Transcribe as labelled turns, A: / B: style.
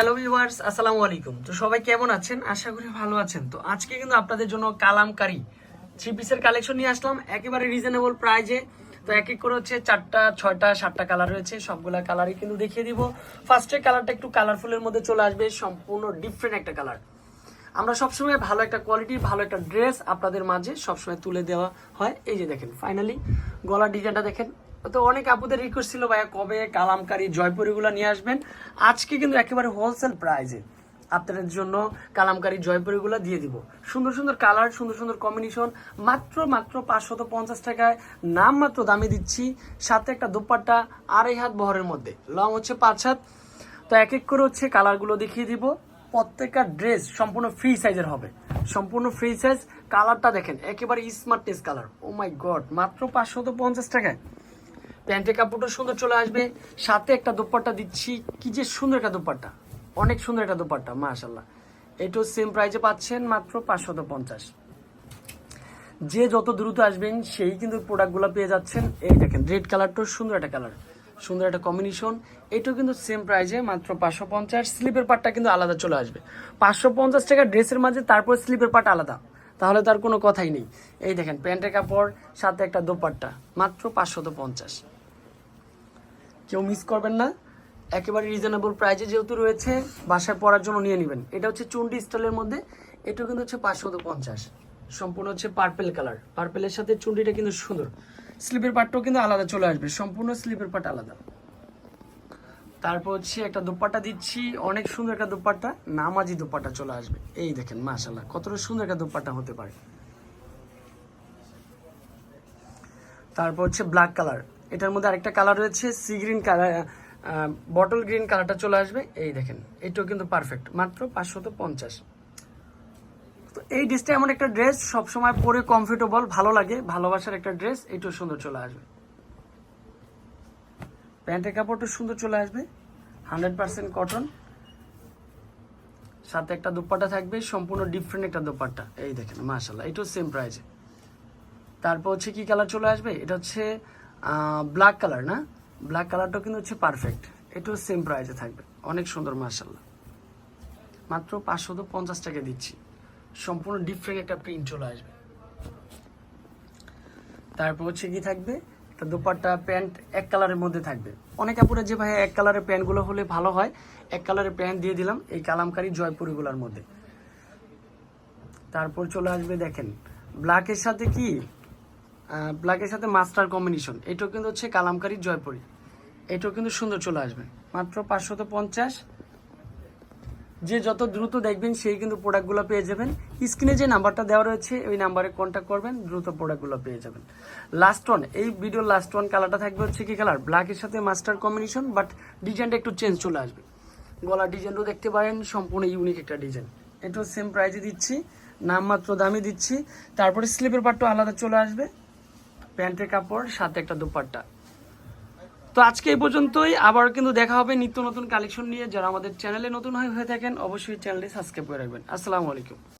A: Hello viewers আসসালামু আলাইকুম। তো সবাই কেমন আছেন? আশা করি ভালো আছেন। তো আজকে কিন্তু আপনাদের জন্য কালামকারি থ্রি পিসের কালেকশন নিয়ে আসলাম। একেবারে রিজনেবল প্রাইজে তো এক এক করে হচ্ছে চারটা, ছয়টা, সাতটা কালার রয়েছে। সবগুলা কালারই কিন্তু দেখিয়ে দিব। ফার্স্টের কালারটা একটু কালারফুলের মধ্যে চলে আসবে। সম্পূর্ণ ডিফারেন্ট একটা কালার আমরা সবসময় ভালো একটা কোয়ালিটির ভালো একটা ড্রেস আপনাদের মাঝে সবসময় তুলে দেওয়া হয়। এই যে দেখেন ফাইনালি গলার ডিজাইনটা দেখেন। তো অনেক আপুদের রিকোয়েস্ট ছিল, ভাইয়া, কবে কালামকারি জয়পুরিগুলো নিয়ে আসবেন? আজকে কিন্তু একেবারে হোলসেল প্রাইজে আপনাদের জন্য কালামকারি জয়পুরিগুলো দিয়ে দিব। সুন্দর সুন্দর কালার সুন্দর সুন্দর কম্বিনেশন মাত্র মাত্র পাঁচশত পঞ্চাশ টাকায় নাম মাত্র দামে দিচ্ছি। সাথে একটা দুপাট্টা আড়াই হাত বহরের মধ্যে। লং হচ্ছে পাঁচ হাত। তো এক এক করে হচ্ছে কালারগুলো দেখিয়ে দিব। প্রত্যেকটা ড্রেস সম্পূর্ণ ফ্রি সাইজের হবে। সম্পূর্ণ ফ্রি সাইজ কালারটা দেখেন, একেবারে smartness colour oh my god মাত্র পাঁচশত পঞ্চাশ টাকায়। প্যান্টের কাপড়টা সুন্দর চলে আসবে। সাথে একটা দোপাট্টা দিচ্ছি। কি যে সুন্দর একটা দোপাট্টা। অনেক সুন্দর একটা দোপাট্টা মাশাল্লাহ এটাও সেম প্রাইসে পাচ্ছেন মাত্র পাঁচশত পঞ্চাশ। যে যত দ্রুত আসবেন, সেই কিন্তু প্রোডাক্টগুলো পেয়ে যাচ্ছেন। এই দেখেন রেড কালারটাও সুন্দর একটা কালার সুন্দর একটা কম্বিনেশন এটাও কিন্তু সেম প্রাইসে মাত্র পাঁচশো পঞ্চাশ। স্লিপের পার্টটা কিন্তু আলাদা চলে আসবে। পাঁচশো পঞ্চাশ টাকা ড্রেসের মাঝে, তারপর স্লিপের পার্ট আলাদা। তাহলে তার কোনো কথাই নেই। এই দেখেন, প্যান্টের কাপড়, সাথে একটা দোপাট্টা, মাত্র পাঁচশত পঞ্চাশ। কেউ মিস করবেন না। একেবারে রিজনেবল প্রাইজে যেহেতু রয়েছে, বাসায় পরার জন্য নিয়ে নেবেন। এটা হচ্ছে চুন্ডি স্টলের মধ্যে এটা কিন্তু হচ্ছে পাঁচশত পঞ্চাশ। সম্পূর্ণ হচ্ছে পার্পেল কালার পার্পেলের সাথে চুন্ডিটা কিন্তু সুন্দর। স্লিপের পার্টটাও কিন্তু আলাদা চলে আসবে। সম্পূর্ণ স্লিপের পার্ট আলাদা। তারপর হচ্ছে একটা দোপাট্টা দিচ্ছি। অনেক সুন্দর একটা দোপাট্টা। নামাজি দোপাট্টা চলে আসবে। এই দেখেন মাশাল্লাহ কতটা সুন্দর একটা দোপাট্টা হতে পারে। তারপর হচ্ছে ব্ল্যাক কালার এটার মধ্যে আরেকটা কালার রয়েছে sea green colour bottle green কালারটা চলে আসবে। এই দেখেন, এটাও কিন্তু পারফেক্ট মাত্র পাঁচশত পঞ্চাশ। তো এই ড্রেসটা এমন একটা ড্রেস সবসময় পরে কমফোর্টেবল ভালো লাগে, ভালোবাসার একটা ড্রেস এটাও সুন্দর চলে আসবে। প্যান্টের কাপড়টা সুন্দর চলে আসবে, হান্ড্রেড পার্সেন্ট কটন সাথে একটা দুপাট্টা থাকবে, সম্পূর্ণ ডিফারেন্ট একটা দুপাট্টা। এই দেখেন মাশাল্লাহ এটাও সেম প্রাইসে তারপর হচ্ছে কি কালার চলে আসবে? এটা হচ্ছে ব্ল্যাক কালার না? ব্ল্যাক কালারটাও কিন্তু হচ্ছে পারফেক্ট এটাও সেম প্রাইসে থাকবে। অনেক সুন্দর মার্শাল্লাহ মাত্র পাঁচশত পঞ্চাশ টাকা দিচ্ছি। সম্পূর্ণ ডিফারেন্ট একটা প্রিন্ট চলে আসবে। তারপর হচ্ছে কি থাকবে? একটা দুপাট্টা প্যান্ট এক কালারের মধ্যে থাকবে। অনেক আপুরা যে ভাই এক কালারের প্যান্টগুলো হলে ভালো হয়, এক কালারের প্যান্ট দিয়ে দিলাম এই কালামকারী জয়পুরিগুলোর মধ্যে। তারপর চলে আসবে দেখেন ব্ল্যাকের সাথে কি? ব্ল্যাকের সাথে মাস্টার কম্বিনেশন এটাও কিন্তু হচ্ছে কালামকারী জয়পুরি। এটাও কিন্তু সুন্দর চলে আসবে। মাত্র পাঁচশত পঞ্চাশ। যে যত দ্রুত দেখবেন, সেই কিন্তু প্রোডাক্টগুলো পেয়ে যাবেন। স্ক্রিনে যে নাম্বারটা দেওয়া রয়েছে, ওই নাম্বারে কন্ট্যাক্ট করবেন, দ্রুত প্রোডাক্টগুলো পেয়ে যাবেন। লাস্ট ওয়ান এই ভিডিওর লাস্ট ওয়ান কালারটা থাকবে হচ্ছে কি কালার ব্ল্যাকের সাথে মাস্টার কম্বিনেশন বাট ডিজাইনটা একটু চেঞ্জ চলে আসবে। গলার ডিজাইনটাও দেখতে পারেন, সম্পূর্ণ ইউনিক একটা ডিজাইন এটাও সেম প্রাইজে দিচ্ছি, নামমাত্র দামে দিচ্ছি। তারপরে স্লিপের পার্টটা আলাদা চলে আসবে। প্যান্টের কাপড়, সাথে একটা দুপাট্টা। তো আজকে এই পর্যন্তই। আবার কিন্তু দেখা হবে নিত্য নতুন কালেকশন নিয়ে। যারা আমাদের চ্যানেলে নতুন হয়ে থাকেন, অবশ্যই চ্যানেলটি সাবস্ক্রাইব করে রাখবেন। আসসালামু আলাইকুম।